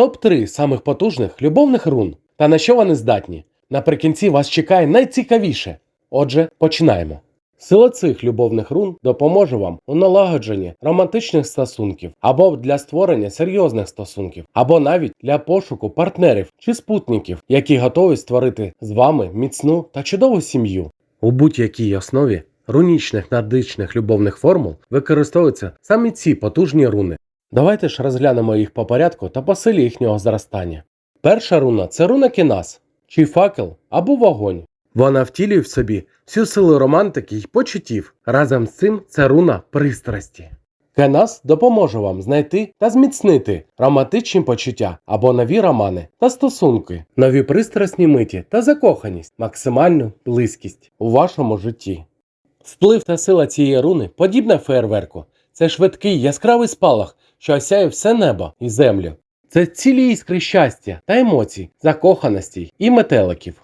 Топ-3 самих потужних любовних рун. Та на що вони здатні? Наприкінці вас чекає найцікавіше. Отже, починаємо. Сила цих любовних рун допоможе вам у налагодженні романтичних стосунків або для створення серйозних стосунків, або навіть для пошуку партнерів чи спутників, які готові створити з вами міцну та чудову сім'ю. У будь-якій основі рунічних нордичних любовних формул використовуються саме ці потужні руни. Давайте ж розглянемо їх по порядку та по силі їхнього зростання. Перша руна це руна Кінас, чи факел або вогонь. Вона втілює в собі всю силу романтики й почуттів. Разом з цим це руна пристрасті. Кенас допоможе вам знайти та зміцнити романтичні почуття або нові романи та стосунки, нові пристрасні миті та закоханість, максимальну близькість у вашому житті. Вплив та сила цієї руни подібна фейерверку. Це швидкий яскравий спалах, що осяє все небо і землю. Це цілі іскри щастя та емоцій, закоханості і метеликів.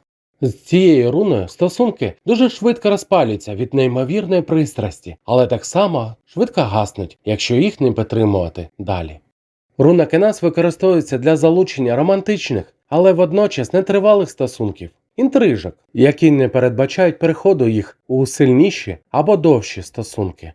З цією руною стосунки дуже швидко розпалюються від неймовірної пристрасті, але так само швидко гаснуть, якщо їх не підтримувати далі. Руна Кенас використовується для залучення романтичних, але водночас нетривалих стосунків, інтрижок, які не передбачають переходу їх у сильніші або довші стосунки.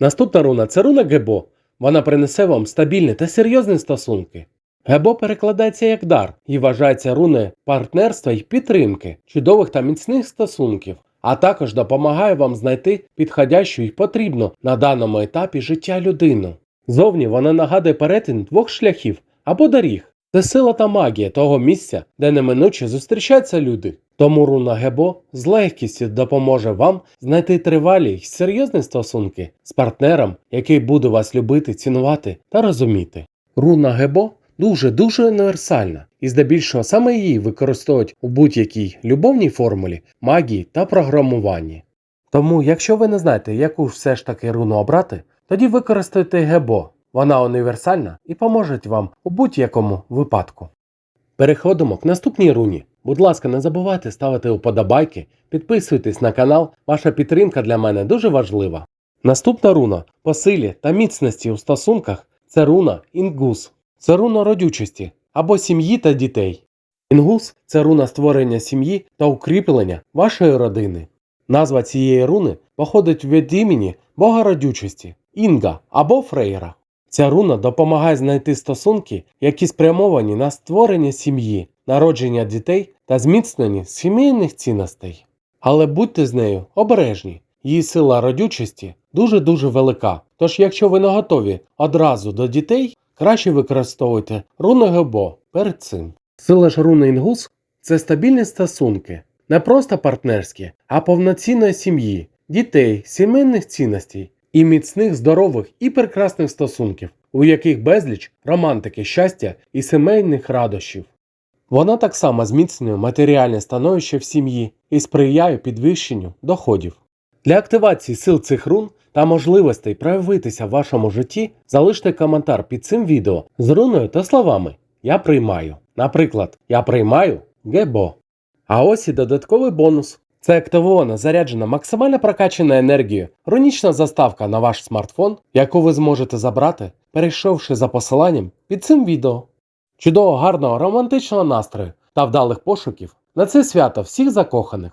Наступна руна це руна Гебо. Вона принесе вам стабільні та серйозні стосунки. Гебо перекладається як дар і вважається руною партнерства й підтримки, чудових та міцних стосунків, а також допомагає вам знайти підходящу й потрібну на даному етапі життя людину. Зовні вона нагадує перетин двох шляхів або доріг. Це сила та магія того місця, де неминуче зустрічаються люди. Тому руна Гебо з легкістю допоможе вам знайти тривалі й серйозні стосунки з партнером, який буде вас любити, цінувати та розуміти. Руна Гебо дуже-дуже універсальна, і здебільшого саме її використовують у будь-якій любовній формулі, магії та програмуванні. Тому, якщо ви не знаєте, яку все ж таки руну обрати, тоді використайте Гебо. Вона універсальна і поможе вам у будь-якому випадку. Переходимо к наступній руні. Будь ласка, не забувайте ставити вподобайки, підписуйтесь на канал, ваша підтримка для мене дуже важлива. Наступна руна по силі та міцності у стосунках це руна Інгус. Це руна родючості або сім'ї та дітей. Інгус це руна створення сім'ї та укріплення вашої родини. Назва цієї руни походить від імені Бога родючості Інга або Фрейра. Ця руна допомагає знайти стосунки, які спрямовані на створення сім'ї, народження дітей та зміцнення сімейних цінностей. Але будьте з нею обережні, її сила родючості дуже-дуже велика. Тож, якщо ви не готові одразу до дітей, краще використовуйте руну Гебо перед цим. Сила ж руни Інгус це стабільні стосунки, не просто партнерські, а повноцінної сім'ї, дітей, сімейних цінностей і міцних, здорових і прекрасних стосунків, у яких безліч романтики, щастя і сімейних радощів. Вона так само зміцнює матеріальне становище в сім'ї і сприяє підвищенню доходів. Для активації сил цих рун та можливостей проявитися в вашому житті залиште коментар під цим відео з руною та словами Я приймаю. Наприклад, Я приймаю Гебо. А ось і додатковий бонус. Це активована заряджена максимально прокачана енергією, рунічна заставка на ваш смартфон, яку ви зможете забрати, перейшовши за посиланням під цим відео. Чудово гарного романтичного настрою та вдалих пошуків на це свято всіх закоханих.